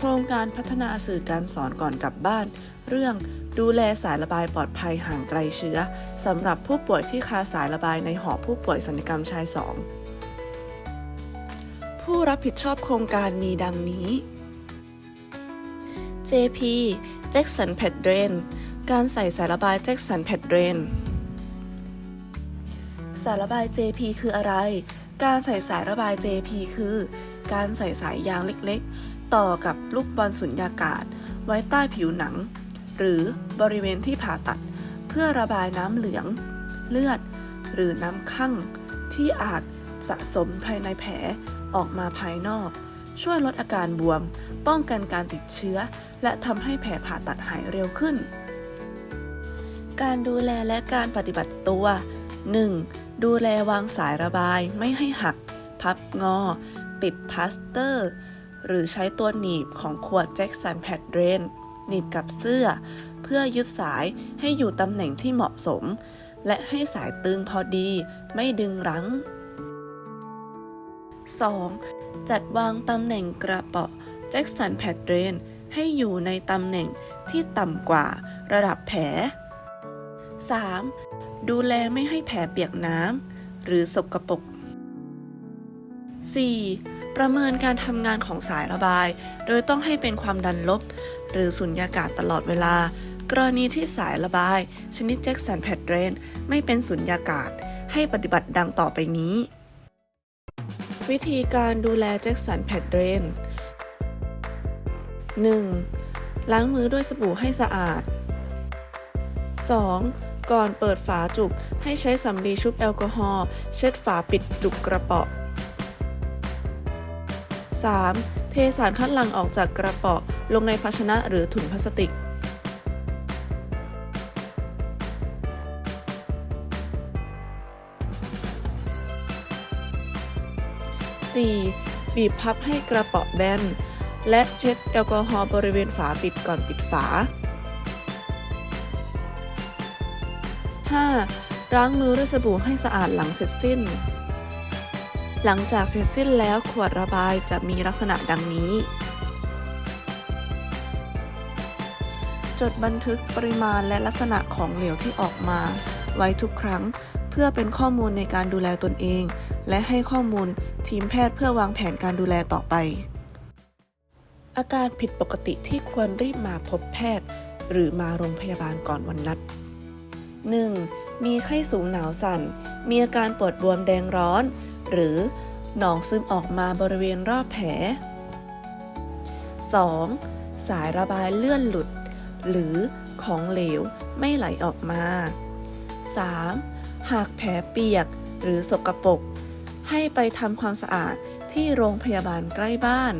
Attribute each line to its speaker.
Speaker 1: โครงการพัฒนาสื่อการสอนก่อนกลับบ้าน เรื่องดูแลสายระบายปลอดภัยห่างไกลเชื้อสำหรับผู้ป่วยที่คาสายระบายในหอผู้ป่วยสัญญกรรมชาย 2 ผู้รับผิดชอบโครงการมีดังนี้ JP Jackson p e d r a n การใส่สายระบาย Jackson p e d r a n สายระบาย JP คืออะไร การใส่สายระบาย JP คือ การใส่สายยางเล็กๆ ต่อกับลูกบอลสุญญากาศ ไว้ใต้ผิวหนัง หรือบริเวณที่ผ่าตัด เพื่อระบายน้ำเหลือง เลือด หรือน้ำข้างที่อาจสะสมภายในแผลออกมาภายนอก ช่วยลดอาการบวม ป้องกันการติดเชื้อ และทำให้แผลผ่าตัดหายเร็วขึ้น การดูแลและการปฏิบัติตัว 1. ดูแลวางสายระบายไม่ให้หัก พับงอ ติดพลาสเตอร์ หรือใช้ตัวหนีบของขวดแจ็คสันแพดเดรนหนีบกับเสื้อ เพื่อยึดสายให้อยู่ตำแหน่งที่เหมาะสม และให้สายตึงพอดีไม่ดึงรั้ง 2. จัดวางตำแหน่งกระเป๋าแจ็คสันแพดเดรนให้อยู่ในตำแหน่งที่ต่ำกว่าระดับแผล 3. ดูแลไม่ให้แผลเปียกน้ำหรือสกปรก 4. ประเมินการทำงานของสายระบาย โดยต้องให้เป็นความดันลบ หรือสุญญากาศตลอดเวลา กรณีที่สายระบาย ชนิดแจ็คสันแพดเดรนไม่เป็นสุญญากาศ ให้ปฏิบัติดังต่อไปนี้ วิธีการดูแลแจ็คสันแพดเดรน 1. ล้างมือด้วยสบู่ให้สะอาด 2. ก่อนเปิดฝาจุกให้ใช้สำลีชุบแอลกอฮอล์เช็ดฝาปิดจุกกระเป๋อ 3. เทสารคัดหลั่งออกจากกระป๋อลงในภาชนะหรือถุงพลาสติก 4. บีบพับให้กระป๋อแบน และเช็ดแอลกอฮอล์บริเวณฝาปิดก่อนปิดฝา 5. ล้างมือด้วยสบู่ให้สะอาดหลังเสร็จสิ้น หลังจากเสร็จสิ้นแล้วขวดระบายจะมีลักษณะดังนี้ จดบันทึกปริมาณและลักษณะของเหลวที่ออกมา ไว้ทุกครั้งเพื่อเป็นข้อมูลในการดูแลตนเอง และให้ข้อมูลทีมแพทย์เพื่อวางแผนการดูแลต่อไป อาการผิดปกติที่ควรรีบมาพบแพทย์ หรือมาโรงพยาบาลก่อนวันนัด 1. มีไข้สูงหนาวสั่น มีอาการปวดบวมแดงร้อน หรือหนองซึมออกมาบริเวณรอบแผล 2. สายระบายเลื่อนหลุด หรือของเหลวไม่ไหลออกมา 3. หากแผลเปียกหรือสกปรกให้ไปทำความสะอาดที่โรงพยาบาลใกล้บ้าน